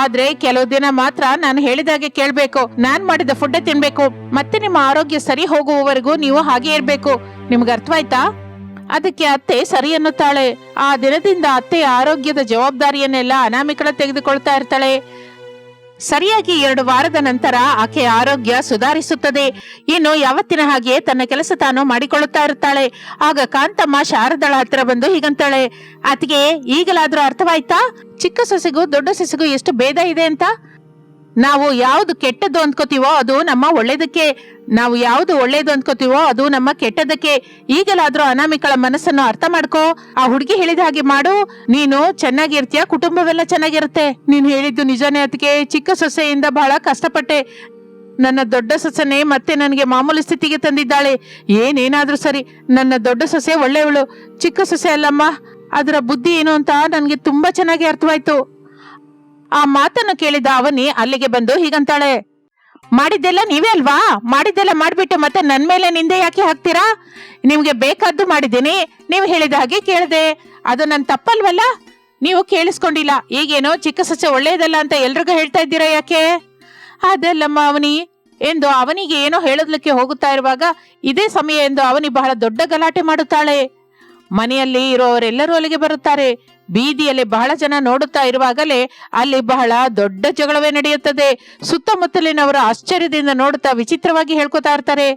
ಆದ್ರೆ ಕೆಲವು ದಿನ ಮಾತ್ರ ನಾನು ಹೇಳಿದಾಗೆ ಕೇಳ್ಬೇಕು, ನಾನ್ ಮಾಡಿದ ಫುಡ್ ತಿನ್ಬೇಕು, ಮತ್ತೆ ನಿಮ್ಮ ಆರೋಗ್ಯ ಸರಿ ಹೋಗುವವರೆಗೂ ನೀವು ಹಾಗೆ ಇರ್ಬೇಕು, ನಿಮ್ಗೆ ಅರ್ಥವಾಯ್ತಾ? ಅದಕ್ಕೆ ಅತ್ತೆ ಸರಿ ಅನ್ನುತ್ತಾಳೆ. ಆ ದಿನದಿಂದ ಅತ್ತೆಯ ಆರೋಗ್ಯದ ಜವಾಬ್ದಾರಿಯನ್ನೆಲ್ಲ ಅನಾಮಿಕಳ ತೆಗೆದುಕೊಳ್ತಾ ಇರ್ತಾಳೆ. ಸರಿಯಾಗಿ ಎರಡು ವಾರದ ನಂತರ ಆಕೆಯ ಆರೋಗ್ಯ ಸುಧಾರಿಸುತ್ತದೆ. ಇನ್ನು ಯಾವತ್ತಿನ ಹಾಗೆ ತನ್ನ ಕೆಲಸ ತಾನು ಮಾಡಿಕೊಳ್ಳುತ್ತಾ ಇರ್ತಾಳೆ ಆಗ ಕಾಂತಮ್ಮ ಶಾರದಳ ಹತ್ರ ಬಂದು ಹೀಗಂತಾಳೆ, ಆತಿಗೆ, ಈಗಲಾದ್ರೂ ಅರ್ಥವಾಯ್ತಾ? ಚಿಕ್ಕ ಸೊಸೆಗೂ ದೊಡ್ಡ ಸೊಸೆಗೂ ಎಷ್ಟು ಭೇದ ಇದೆ ಅಂತ? ನಾವು ಯಾವ್ದು ಕೆಟ್ಟದ್ದು ಅಂದ್ಕೋತೀವೋ ಅದು ನಮ್ಮ ಒಳ್ಳೇದಕ್ಕೆ, ನಾವು ಯಾವ್ದು ಒಳ್ಳೇದು ಅಂದ್ಕೋತೀವೋ ಅದು ನಮ್ಮ ಕೆಟ್ಟದಕ್ಕೆ ಈಗಲಾದ್ರೂ ಅನಾಮಿಕಳ ಮನಸ್ಸನ್ನು ಅರ್ಥ ಮಾಡ್ಕೋ. ಆ ಹುಡುಗಿ ಹೇಳಿದ ಹಾಗೆ ಮಾಡು. ನೀನು ಚೆನ್ನಾಗಿರ್ತೀಯ, ಕುಟುಂಬವೆಲ್ಲ ಚೆನ್ನಾಗಿರುತ್ತೆ. ನೀನು ಹೇಳಿದ್ದು ನಿಜನೇ ಅದಕ್ಕೆ ಚಿಕ್ಕ ಸೊಸೆಯಿಂದ ಬಹಳ ಕಷ್ಟಪಟ್ಟೆ. ನನ್ನ ದೊಡ್ಡ ಸೊಸೆನೆ ಮತ್ತೆ ನನಗೆ ಮಾಮೂಲಿ ಸ್ಥಿತಿಗೆ ತಂದಿದ್ದಾಳೆ. ಏನೇನಾದ್ರೂ ಸರಿ, ನನ್ನ ದೊಡ್ಡ ಸೊಸೆ ಒಳ್ಳೆಯವಳು. ಚಿಕ್ಕ ಸೊಸೆ ಅಲ್ಲಮ್ಮ, ಅದರ ಬುದ್ಧಿ ಏನು ಅಂತ ನನಗೆ ತುಂಬಾ ಚೆನ್ನಾಗಿ ಅರ್ಥವಾಯ್ತು. ಆ ಮಾತನ್ನು ಕೇಳಿದ ಅವನಿ ಅಲ್ಲಿಗೆ ಬಂದು ಹೀಗಂತಾಳೆ, ಮಾಡಿದ್ದೆಲ್ಲ ನೀವೇ ಅಲ್ವಾ? ಮಾಡಿದ್ದೆಲ್ಲ ಮಾಡ್ಬಿಟ್ಟು ಮತ್ತೆ ನನ್ ಮೇಲೆ ನಿಂದೆ ಯಾಕೆ ಹಾಕ್ತೀರಾ? ನಿಮ್ಗೆ ಬೇಕಾದ್ದು ಮಾಡಿದ್ದೀನಿ. ನೀವು ಹೇಳಿದ ಹಾಗೆ ಕೇಳಿದೆ. ಅದು ನನ್ ತಪ್ಪಲ್ವಲ್ಲ? ನೀವು ಕೇಳಿಸ್ಕೊಂಡಿಲ್ಲ. ಈಗೇನೋ ಚಿಕ್ಕ ಸಸ್ಯ ಒಳ್ಳೆಯದಲ್ಲ ಅಂತ ಎಲ್ರಿಗೂ ಹೇಳ್ತಾ ಇದ್ದೀರಾ ಯಾಕೆ? ಅದಲ್ಲಮ್ಮ ಅವನಿ. ಎಂದು ಅವನಿಗೆ ಏನೋ ಹೇಳೋದಕ್ಕೆ ಹೋಗುತ್ತಾ ಇರುವಾಗ ಇದೇ ಸಮಯ ಎಂದು ಅವನಿ ಬಹಳ ದೊಡ್ಡ ಗಲಾಟೆ ಮಾಡುತ್ತಾಳೆ. ಮನೆಯಲ್ಲಿ ಇರುವವರೆಲ್ಲರೂ ಅಲ್ಲಿಗೆ ಬರುತ್ತಾರೆ. ಬೀದಿಯಲ್ಲಿ ಬಹಳ ಜನ ನೋಡುತ್ತಾ ಇರುವಾಗಲೇ ಅಲ್ಲಿ ಬಹಳ ದೊಡ್ಡ ಜಗಳವೇ ನಡೆಯುತ್ತದೆ. ಸುತ್ತಮುತ್ತಲಿನವರು ಆಶ್ಚರ್ಯದಿಂದ ನೋಡುತ್ತಾ ವಿಚಿತ್ರವಾಗಿ ಹೇಳ್ಕೊತಾ ಇರ್ತಾರೆ.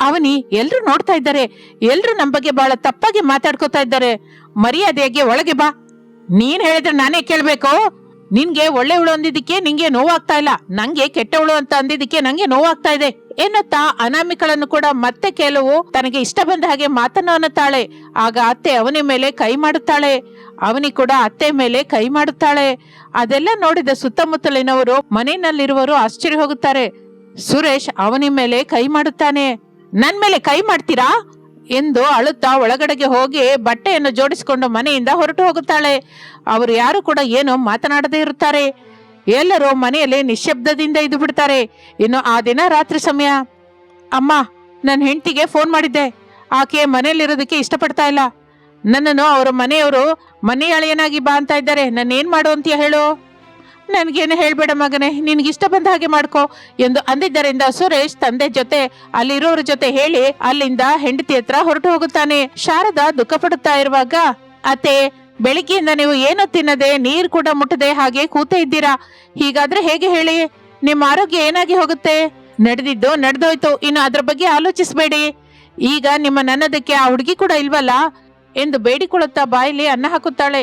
ಅವನಿ, ಎಲ್ರು ನೋಡ್ತಾ ಇದ್ದಾರೆ. ಎಲ್ರು ನಮ್ಮ ಬಗ್ಗೆ ಬಹಳ ತಪ್ಪಾಗಿ ಮಾತಾಡ್ಕೋತಾ ಇದ್ದಾರೆ. ಮರ್ಯಾದೆಗೆ ಒಳಗೆ ಬಾ. ನೀನ್ ಹೇಳಿದ್ರೆ ನಾನೇ ಕೇಳ್ಬೇಕು. ನಿನ್ಗೆ ಒಳ್ಳೆಯವಳು ಅಂದಿದ್ದಕ್ಕೆ ನಿಂಗೆ ನೋವಾಗ್ತಾ ಇಲ್ಲ. ನಂಗೆ ಕೆಟ್ಟವಳು ಅಂತ ಅಂದಿದ್ದಕ್ಕೆ ನಂಗೆ ನೋವಾಗ್ತಾ ಇದೆ ಎನ್ನುತ್ತಾ ಅನಾಮಿಕಳನ್ನು ಕೂಡ ಮತ್ತೆ ಕೆಲವು ತನಗೆ ಇಷ್ಟ ಬಂದ ಹಾಗೆ ಮಾತನ್ನು ಅನ್ನುತ್ತಾಳೆ. ಆಗ ಅತ್ತೆ ಅವನ ಮೇಲೆ ಕೈ ಮಾಡುತ್ತಾಳೆ. ಅವನಿ ಕೂಡ ಅತ್ತೆ ಮೇಲೆ ಕೈ ಮಾಡುತ್ತಾಳೆ. ಅದೆಲ್ಲ ನೋಡಿದ ಸುತ್ತಮುತ್ತಲಿನವರು ಮನೆಯಲ್ಲಿರುವರು ಆಶ್ಚರ್ಯ ಹೋಗುತ್ತಾರೆ. ಸುರೇಶ್ ಅವನಿ ಮೇಲೆ ಕೈ ಮಾಡುತ್ತಾನೆ. ನನ್ ಮೇಲೆ ಕೈ ಮಾಡ್ತೀರಾ? ಎಂದು ಅಳುತ್ತಾ ಒಳಗಡೆಗೆ ಹೋಗಿ ಬಟ್ಟೆಯನ್ನು ಜೋಡಿಸಿಕೊಂಡು ಮನೆಯಿಂದ ಹೊರಟು ಹೋಗುತ್ತಾಳೆ. ಅವರು ಯಾರು ಕೂಡ ಏನು ಮಾತನಾಡದೇ ಇರುತ್ತಾರೆ. ಎಲ್ಲರೂ ಮನೆಯಲ್ಲಿ ನಿಶ್ಶಬ್ದದಿಂದ ಇದ್ದು ಬಿಡ್ತಾರೆ. ಇನ್ನು ಆ ದಿನ ರಾತ್ರಿ ಸಮಯ. ಅಮ್ಮ ನನ್ನ ಹೆಂಡತಿಗೆ ಫೋನ್ ಮಾಡಿದ್ದೆ. ಆಕೆ ಮನೆಯಲ್ಲಿರೋದಕ್ಕೆ ಇಷ್ಟಪಡ್ತಾ ಇಲ್ಲ. ನನ್ನನ್ನು ಅವರ ಮನೆಯವರು ಮನೆ ಅಳಿಯನಾಗಿ ಬಾ ಅಂತ ಇದ್ದಾರೆ. ನಾನೇನು ಮಾಡು ಅಂತೀಯ ಹೇಳು. ನನ್ಗೇನು ಹೇಳ್ಬೇಡ ಮಗನೇ ನಿನ್ಗೆ ಇಷ್ಟ ಬಂದ ಹಾಗೆ ಮಾಡ್ಕೋ ಎಂದು ಅಂದಿದ್ದರಿಂದ ಸುರೇಶ್ ತಂದೆ ಜೊತೆ ಅಲ್ಲಿರೋರ ಜೊತೆ ಹೇಳಿ ಅಲ್ಲಿಂದ ಹೆಂಡತಿ ಹತ್ರ ಹೊರಟು ಹೋಗುತ್ತಾನೆ. ಶಾರದಾ ದುಃಖ ಪಡುತ್ತಾ ಇರುವಾಗ, ಅತ್ತೆ, ಬೆಳಿಗ್ಗೆಯಿಂದ ನೀವು ಏನು ತಿನ್ನದೆ, ನೀರು ಕೂಡ ಮುಟ್ಟದೆ, ಹಾಗೆ ಕೂತೇ ಇದ್ದೀರಾ? ಹೀಗಾದ್ರೆ ಹೇಗೆ ಹೇಳಿ? ನಿಮ್ಮ ಆರೋಗ್ಯ ಏನಾಗಿ ಹೋಗುತ್ತೆ? ನಡೆದಿದ್ದು ನಡೆದೋಯ್ತು. ಇನ್ನು ಅದ್ರ ಬಗ್ಗೆ ಆಲೋಚಿಸಬೇಡಿ. ಈಗ ನಿಮ್ಮ ನನ್ನದಕ್ಕೆ ಆ ಹುಡುಗಿ ಕೂಡ ಇಲ್ವಲ್ಲ? ಎಂದು ಬೇಡಿಕೊಳ್ಳುತ್ತಾ ಬಾಯಲ್ಲಿ ಅನ್ನ ಹಾಕುತ್ತಾಳೆ.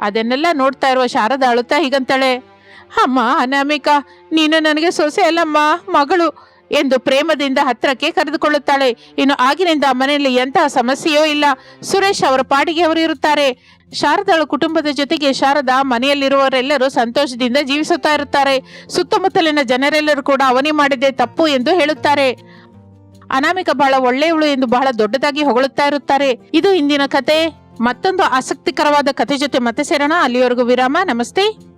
ಅದನ್ನೆಲ್ಲ ನೋಡ್ತಾ ಇರುವ ಶಾರದಾ ಅಳುತ್ತಾ ಹೀಗಂತಾಳೆ, ಅಮ್ಮ, ಅನಾಮಿಕಾ, ನೀನು ನನಗೆ ಸೊಸೆ ಅಲ್ಲಮ್ಮ, ಮಗಳು ಎಂದು ಪ್ರೇಮದಿಂದ ಹತ್ರಕ್ಕೆ ಕರೆದುಕೊಳ್ಳುತ್ತಾಳೆ. ಇನ್ನು ಆಗಿನಿಂದ ಮನೆಯಲ್ಲಿ ಎಂತಹ ಸಮಸ್ಯೆಯೂ ಇಲ್ಲ. ಸುರೇಶ್ ಅವರ ಪಾಡಿಗೆ ಅವರು ಇರುತ್ತಾರೆ. ಶಾರದಾಳ ಕುಟುಂಬದ ಜೊತೆಗೆ ಶಾರದಾ ಮನೆಯಲ್ಲಿರುವವರೆಲ್ಲರೂ ಸಂತೋಷದಿಂದ ಜೀವಿಸುತ್ತಾ ಇರುತ್ತಾರೆ. ಸುತ್ತಮುತ್ತಲಿನ ಜನರೆಲ್ಲರೂ ಕೂಡ ಅವನಿ ಮಾಡಿದೆ ತಪ್ಪು ಎಂದು ಹೇಳುತ್ತಾರೆ. ಅನಾಮಿಕ ಬಹಳ ಒಳ್ಳೆಯವಳು ಎಂದು ಬಹಳ ದೊಡ್ಡದಾಗಿ ಹೊಗಳುತ್ತಾ ಇರುತ್ತಾರೆ. ಇದು ಇಂದಿನ ಕತೆ. ಮತ್ತೊಂದು ಆಸಕ್ತಿಕರವಾದ ಕಥೆ ಜೊತೆ ಮತ್ತೆ ಸೇರೋಣ. ಅಲ್ಲಿಯವರೆಗೂ ವಿರಾಮ. ನಮಸ್ತೆ.